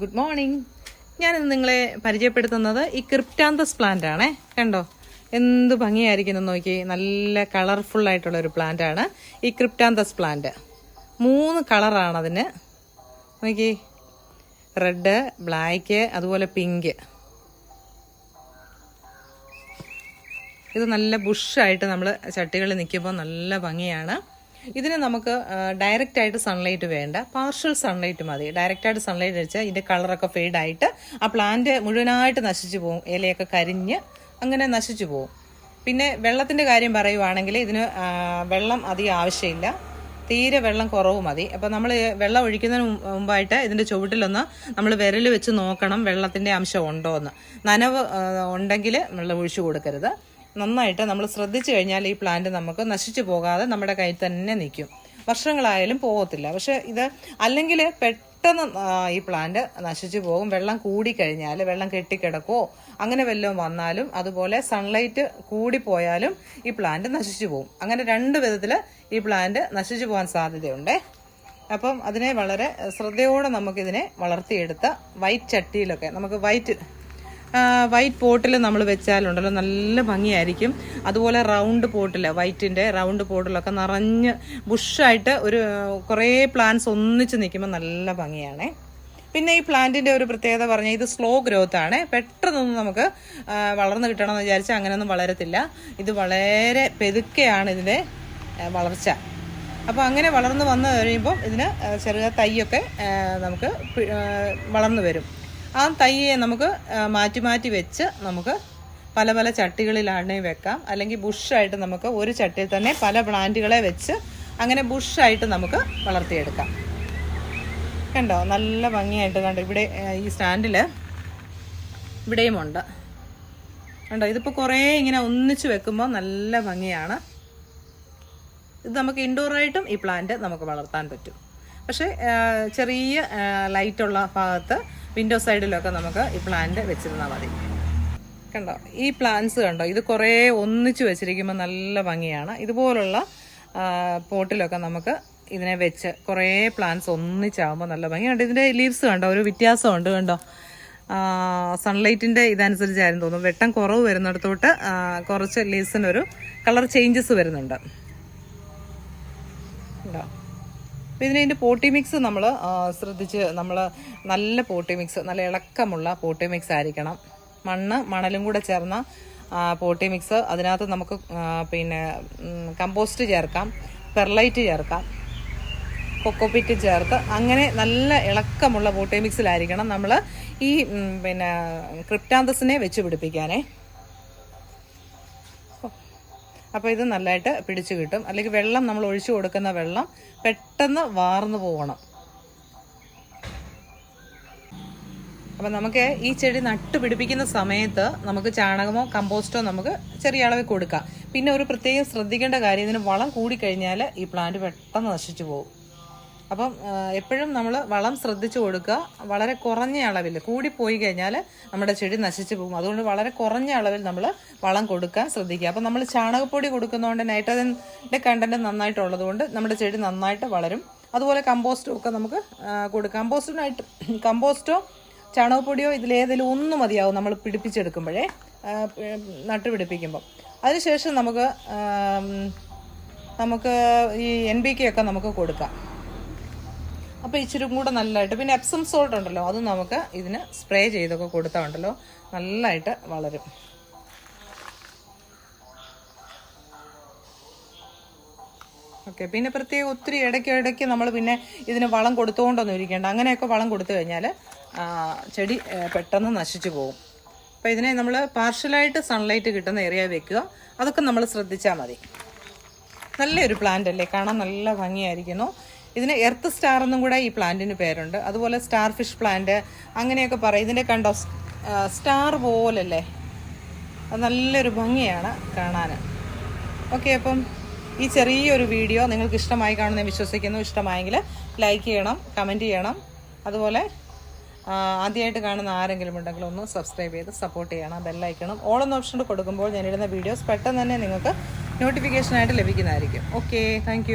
Good morning ഞാനിന്ന് നിങ്ങളെ പരിചയപ്പെടുത്തുന്നത് ഈ ക്രിപ്റ്റാന്തസ് പ്ലാന്റ് ആണേ. കണ്ടോ? എന്ത് ഭംഗിയായിരിക്കുന്നു നോക്കി. നല്ല കളർഫുൾ ആയിട്ടുള്ള ഒരു പ്ലാന്റ് ആണ് ഈ ക്രിപ്റ്റാന്തസ് പ്ലാന്റ് മൂന്ന് കളറാണ് അതിന്. നോക്കി. റെഡ് ബ്ലാക്ക് അതുപോലെ പിങ്ക് ഇത് നല്ല ബുഷായിട്ട് നമ്മൾ ചട്ടികളിൽ നിൽക്കുമ്പോൾ നല്ല ഭംഗിയാണ്. ഇതിന് നമുക്ക് ഡയറക്റ്റ് ആയിട്ട് സൺലൈറ്റ് വേണ്ട. പാർഷ്യൽ സൺലൈറ്റ് മതി. ഡയറക്റ്റ് ആയിട്ട് സൺലൈറ്റ് അടിച്ചാൽ ഇതിന്റെ കളറൊക്കെ ഫെയ്ഡായിട്ട് ആ പ്ലാന്റ് മുഴുവനായിട്ട് നശിച്ചു പോകും ഇലയൊക്കെ കരിഞ്ഞ് അങ്ങനെ നശിച്ചു പോകും പിന്നെ വെള്ളത്തിന്റെ കാര്യം പറയുവാണെങ്കിൽ ഇതിന് വെള്ളം അധികം ആവശ്യമില്ല. തീരെ വെള്ളം കുറവ് മതി. അപ്പോൾ നമ്മൾ വെള്ളം ഒഴിക്കുന്നതിന് മുമ്പ് മുമ്പായിട്ട് ഇതിന്റെ ചുവട്ടിലൊന്ന് നമ്മൾ വിരൽ വെച്ച് നോക്കണം വെള്ളത്തിന്റെ അംശം ഉണ്ടോ എന്ന് നനവ് ഉണ്ടെങ്കിൽ വെള്ളം ഒഴിച്ചു കൊടുക്കരുത്. നന്നായിട്ട് നമ്മൾ ശ്രദ്ധിച്ചു കഴിഞ്ഞാൽ ഈ പ്ലാന്റ് നമുക്ക് നശിച്ചു പോകാതെ നമ്മുടെ കയ്യിൽ തന്നെ നിൽക്കും. വർഷങ്ങളായാലും പോകത്തില്ല. പക്ഷെ ഇത് അല്ലെങ്കിൽ പെട്ടെന്ന് ഈ പ്ലാന്റ് നശിച്ചു പോകും. വെള്ളം കൂടിക്കഴിഞ്ഞാൽ വെള്ളം കെട്ടിക്കിടക്കോ അങ്ങനെ വല്ലതും വന്നാലും അതുപോലെ സൺലൈറ്റ് കൂടിപ്പോയാലും ഈ പ്ലാന്റ് നശിച്ചു പോകും. അങ്ങനെ രണ്ട് വിധത്തിൽ ഈ പ്ലാന്റ് നശിച്ചു പോകാൻ സാധ്യതയുണ്ടേ. അപ്പം അതിനെ വളരെ ശ്രദ്ധയോടെ നമുക്കിതിനെ വളർത്തിയെടുത്ത വൈറ്റ് ചട്ടിയിലൊക്കെ നമുക്ക് വൈറ്റ് വൈറ്റ് പോട്ടിൽ നമ്മൾ വെച്ചാലുണ്ടല്ലോ നല്ല ഭംഗിയായിരിക്കും. അതുപോലെ റൗണ്ട് പോട്ടിൽ വൈറ്റിന്റെ റൗണ്ട് പോട്ടിലൊക്കെ നിറഞ്ഞ് ബുഷായിട്ട് ഒരു കുറേ പ്ലാന്റ്സ് ഒന്നിച്ച് നിൽക്കുമ്പോൾ നല്ല ഭംഗിയാണേ. പിന്നെ ഈ പ്ലാന്റിന്റെ ഒരു പ്രത്യേകത പറഞ്ഞാൽ ഇത് സ്ലോ ഗ്രോത്ത് ആണ്. പെട്ടെന്നൊന്നും നമുക്ക് വളർന്നു കിട്ടണമെന്ന് വിചാരിച്ചാൽ അങ്ങനെയൊന്നും വളരത്തില്ല. ഇത് വളരെ പെതുക്കെയാണ് ഇതിന്റെ വളർച്ച. അപ്പോൾ അങ്ങനെ വളർന്നു വന്നു കഴിയുമ്പോൾ ഇതിന് ചെറിയ തൈയൊക്കെ നമുക്ക് വളർന്നു വരും. ആ തൈയെ നമുക്ക് മാറ്റി മാറ്റി വെച്ച് നമുക്ക് പല പല ചട്ടികളിലാണെങ്കിൽ വെക്കാം. അല്ലെങ്കിൽ ബുഷായിട്ട് നമുക്ക് ഒരു ചട്ടിയിൽ തന്നെ പല പ്ലാന്റുകളെ വെച്ച് അങ്ങനെ ബുഷായിട്ട് നമുക്ക് വളർത്തിയെടുക്കാം. കണ്ടോ? നല്ല ഭംഗിയായിട്ട് കണ്ടോ? ഇവിടെ ഈ സ്റ്റാൻഡിൽ ഇവിടെയുമുണ്ട്. കണ്ടോ? ഇതിപ്പോൾ കുറേ ഇങ്ങനെ ഒന്നിച്ച് വെക്കുമ്പോൾ നല്ല ഭംഗിയാണ്. ഇത് നമുക്ക് ഇൻഡോറായിട്ടും ഈ പ്ലാന്റ് നമുക്ക് വളർത്താൻ പറ്റും. പക്ഷേ ചെറിയ ലൈറ്റുള്ള ഭാഗത്ത് വിൻഡോ സൈഡിലൊക്കെ നമുക്ക് ഈ പ്ലാന്റ് വെച്ചിരുന്നാൽ മതി. കണ്ടോ? ഈ പ്ലാന്റ്സ് കണ്ടോ? ഇത് കുറേ ഒന്നിച്ച് വെച്ചിരിക്കുമ്പോൾ നല്ല ഭംഗിയാണ്. ഇതുപോലുള്ള പോട്ടിലൊക്കെ നമുക്ക് ഇതിനെ വെച്ച് കുറേ പ്ലാന്റ്സ് ഒന്നിച്ചാകുമ്പോൾ നല്ല ഭംഗിയുണ്ട് ഇതിന്റെ ലീവ്സ് കണ്ടോ? ഒരു വ്യത്യാസമുണ്ട് കണ്ടോ? സൺലൈറ്റിന്റെ ഇതനുസരിച്ചായിരുന്നു തോന്നുന്നു. വെട്ടം കുറവ് വരുന്നിടത്തോട്ട് കുറച്ച് ലീവ്സിനൊരു കളർ ചേഞ്ചസ് വരുന്നുണ്ട്. ഉണ്ടോ അപ്പോൾ ഇതിന് ഇതിന്റെ പോട്ടി മിക്സ് നമ്മൾ ശ്രദ്ധിച്ച് നമ്മൾ നല്ല പോട്ടി മിക്സ് നല്ല ഇളക്കമുള്ള പോട്ടി മിക്സ് ആയിരിക്കണം. മണ്ണ് മണലും കൂടെ ചേർന്ന പോട്ടി മിക്സ്. അതിനകത്ത് നമുക്ക് പിന്നെ കമ്പോസ്റ്റ് ചേർക്കാം പെർലൈറ്റ് ചേർക്കാം കൊക്കോപ്പിറ്റ് ചേർത്ത് അങ്ങനെ നല്ല ഇളക്കമുള്ള പോട്ടി മിക്സിലായിരിക്കണം നമ്മൾ ഈ പിന്നെ ക്രിപ്റ്റാന്തസിനെ വെച്ച് പിടിപ്പിക്കാനേ. അപ്പോൾ ഇത് നല്ലതായിട്ട് പിടിച്ചു കിട്ടും. അല്ലെങ്കിൽ വെള്ളം നമ്മൾ ഒഴിച്ചു കൊടുക്കുന്ന വെള്ളം പെട്ടെന്ന് വാർന്നു പോകണം അപ്പം നമുക്ക് ഈ ചെടി നട്ടു പിടിപ്പിക്കുന്ന സമയത്ത് നമുക്ക് ചാണകമോ കമ്പോസ്റ്റോ നമുക്ക് ചെറിയ അളവിൽ കൊടുക്കാം. പിന്നെ ഒരു പ്രത്യേകം ശ്രദ്ധിക്കേണ്ട കാര്യം ഇതിന് വളം കൂടിക്കഴിഞ്ഞാൽ ഈ പ്ലാന്റ് പെട്ടെന്ന് നശിച്ചു പോകും. അപ്പം എപ്പോഴും നമ്മൾ വളം ശ്രദ്ധിച്ചു കൊടുക്കുക. വളരെ കുറഞ്ഞ അളവിൽ കൂടിപ്പോയി കഴിഞ്ഞാൽ നമ്മുടെ ചെടി നശിച്ചു പോകും. അതുകൊണ്ട് വളരെ കുറഞ്ഞ അളവിൽ നമ്മൾ വളം കൊടുക്കാൻ ശ്രദ്ധിക്കുക. അപ്പം നമ്മൾ ചാണകപ്പൊടി കൊടുക്കുന്നതുകൊണ്ട് നൈട്രജന്റെ കണ്ടന്റ് നന്നായിട്ടുള്ളത് കൊണ്ട് നമ്മുടെ ചെടി നന്നായിട്ട് വളരും. അതുപോലെ കമ്പോസ്റ്റും ഒക്കെ നമുക്ക് കൊടുക്കാം. കമ്പോസ്റ്റിനായിട്ട് കമ്പോസ്റ്റോ ചാണകപ്പൊടിയോ ഇതിലേതെങ്കിലും ഒന്ന് മതിയാവും നമ്മൾ പിടിപ്പിച്ചെടുക്കുമ്പോഴേ നട്ടുപിടിപ്പിക്കുമ്പം. അതിനുശേഷം നമുക്ക് നമുക്ക് ഈ എൻ ബി കെ ഒക്കെ നമുക്ക് കൊടുക്കാം. അപ്പോൾ ഇച്ചിരി കൂടെ നല്ലതായിട്ട്. പിന്നെ എപ്സം സോൾട്ട് ഉണ്ടല്ലോ അത് നമുക്ക് ഇതിന് സ്പ്രേ ചെയ്തൊക്കെ കൊടുത്താൽ ഉണ്ടല്ലോ നല്ലതായിട്ട് വളരും. ഓക്കെ പിന്നെ പ്രത്യേകം ഒത്തിരി ഇടയ്ക്ക് ഇടയ്ക്ക് നമ്മൾ പിന്നെ ഇതിന് വളം കൊടുത്തുകൊണ്ടൊന്നും ഇരിക്കേണ്ട. അങ്ങനെയൊക്കെ വളം കൊടുത്തു കഴിഞ്ഞാൽ ചെടി പെട്ടെന്ന് നശിച്ചു പോകും. അപ്പോൾ ഇതിനെ നമ്മൾ പാർഷ്യലായിട്ട് സൺലൈറ്റ് കിട്ടുന്ന ഏരിയ വെക്കുക. അതൊക്കെ നമ്മൾ ശ്രദ്ധിച്ചാൽ മതി. നല്ലൊരു പ്ലാന്റ് അല്ലേ? കാണാൻ നല്ല ഭംഗിയായിരിക്കുന്നു. ഇതിന് എർത്ത് സ്റ്റാർ എന്നും കൂടെ ഈ പ്ലാന്റിന് പേരുണ്ട്. അതുപോലെ സ്റ്റാർ ഫിഷ് പ്ലാന്റ് അങ്ങനെയൊക്കെ പറയും. ഇതിന്റെ കണ്ടോ? സ്റ്റാർ പോലല്ലേ? അത് നല്ലൊരു ഭംഗിയാണ് കാണാൻ. ഓക്കെ അപ്പം ഈ ചെറിയൊരു വീഡിയോ നിങ്ങൾക്ക് ഇഷ്ടമായി കാണുന്ന വിശ്വസിക്കുന്നു. ഇഷ്ടമായെങ്കിൽ ലൈക്ക് ചെയ്യണം കമന്റ് ചെയ്യണം. അതുപോലെ ആദ്യമായിട്ട് കാണുന്ന ആരെങ്കിലും ഉണ്ടെങ്കിൽ ഒന്ന് സബ്സ്ക്രൈബ് ചെയ്ത് സപ്പോർട്ട് ചെയ്യണം ബെല്ലൈക്കണം ഓൾ എന്ന ഓപ്ഷൻ കൊടുക്കുമ്പോൾ ഞാനിടുന്ന വീഡിയോസ് പെട്ടെന്ന് തന്നെ നിങ്ങൾക്ക് നോട്ടിഫിക്കേഷനായിട്ട് ലഭിക്കുന്നതായിരിക്കും. Okay thank